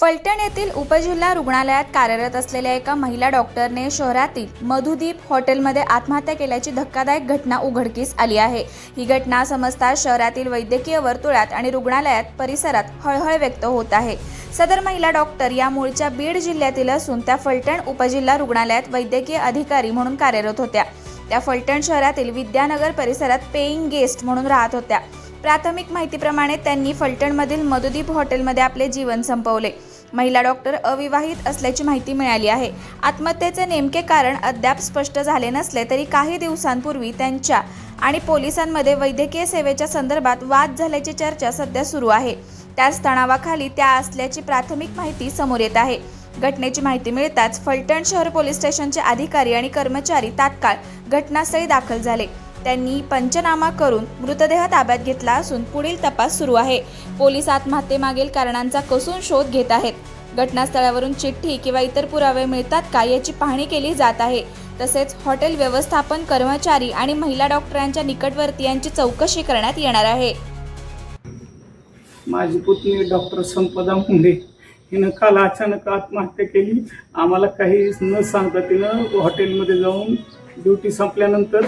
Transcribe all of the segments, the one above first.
फलटण येथील उपजिल्हा रुग्णालयात कार्यरत असलेल्या एका महिला डॉक्टरने शहरातील मधुदीप हॉटेलमध्ये आत्महत्या केल्याची धक्कादायक घटना उघडकीस आली आहे. ही घटना समजता शहरातील वैद्यकीय वर्तुळात आणि रुग्णालयात परिसरात हळहळ व्यक्त होत आहे. सदर महिला डॉक्टर या मूळच्या बीड जिल्ह्यातील असून त्या फलटण उपजिल्हा रुग्णालयात वैद्यकीय अधिकारी म्हणून कार्यरत होत्या. त्या फलटण शहरातील विद्यानगर परिसरात पेईंग गेस्ट म्हणून राहत होत्या. प्राथमिक माहितीप्रमाणे त्यांनी फलटणमधील मधुदीप हॉटेलमध्ये आपले जीवन संपवले. महिला डॉक्टर अविवाहित असल्याची माहिती मिळाली आहे. आत्महत्येचे नेमके कारण अद्याप स्पष्ट झाले नसले तरी काही दिवसांपूर्वी त्यांच्या आणि पोलिसांमध्ये वैद्यकीय सेवेच्या संदर्भात वाद झाल्याची चर्चा सध्या सुरू आहे. त्याच तणावाखाली त्या असल्याची प्राथमिक माहिती समोर येत आहे. घटनेची माहिती मिळताच फलटण शहर पोलीस स्टेशनचे अधिकारी आणि कर्मचारी तात्काळ घटनास्थळी दाखल झाले. त्यांनी पंचनामा करून मृतदेह ताब्यात घेतला असून पुढील तपास सुरू आहे. पोलीस आत्महत्येमागील कारणांचा कसून शोध घेत आहेत. घटनास्थळावरून चिठ्ठी किंवा इतर पुरावे मिळतात का याची पाहणी केली जात आहे. तसेच हॉटेल व्यवस्थापन कर्मचारी आणि महिला डॉक्टरांच्या निकटवर्ती यांची चौकशी करण्यात येणार आहे. माझी पुतणी डॉक्टर संपदा मुंडे हिनं काल अचानक आत्महत्या केली. आम्हाला काही न सांगता तिनं हॉटेलमध्ये जाऊन ड्युटी संपल्यानंतर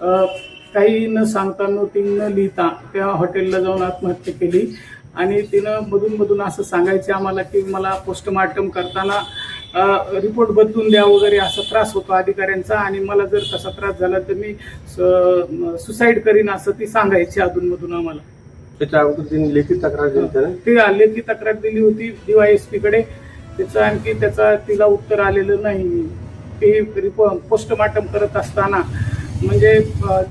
काही न सांगता नोटिंग न लिहिता त्या हॉटेलला जाऊन आत्महत्या केली. आणि तिनं मधून मधून असं सांगायचे आम्हाला की मला पोस्टमार्टम करताना रिपोर्ट बदलून द्या वगैरे असा त्रास होतो अधिकाऱ्यांचा. आणि मला जर तसा त्रास झाला तर मी सुसाईड करीन असं ती सांगायची अधूनमधून आम्हाला. त्याच्या अगोदर त्यांनी लेखी तक्रार दिली ती लेखी तक्रार दिली होती डीवायएसपी कडे. त्याचं आणखी त्याचा तिला उत्तर आलेलं नाही. ती पोस्टमार्टम करत असताना म्हणजे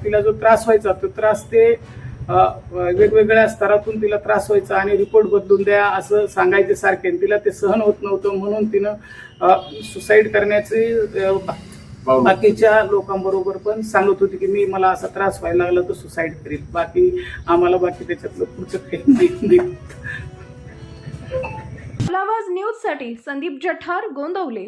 तिला जो त्रास व्हायचा तो त्रास ते वेगवेगळ्या स्तरातून तिला त्रास व्हायचा आणि रिपोर्ट बदलून द्या असं सांगायचे सारखे. आणि तिला ते सहन होत नव्हतं म्हणून तिनं सुसाईड करण्याचे. बाकीच्या लोकांबरोबर पण सांगत होती की मी मला असा त्रास व्हायला लागला तर सुसाईड करील बाकी आम्हाला बाकी त्याच्यातलं पुढचं काही माहीत नाही आवाज न्यूजसाठी संदीप जठार गोंदवले.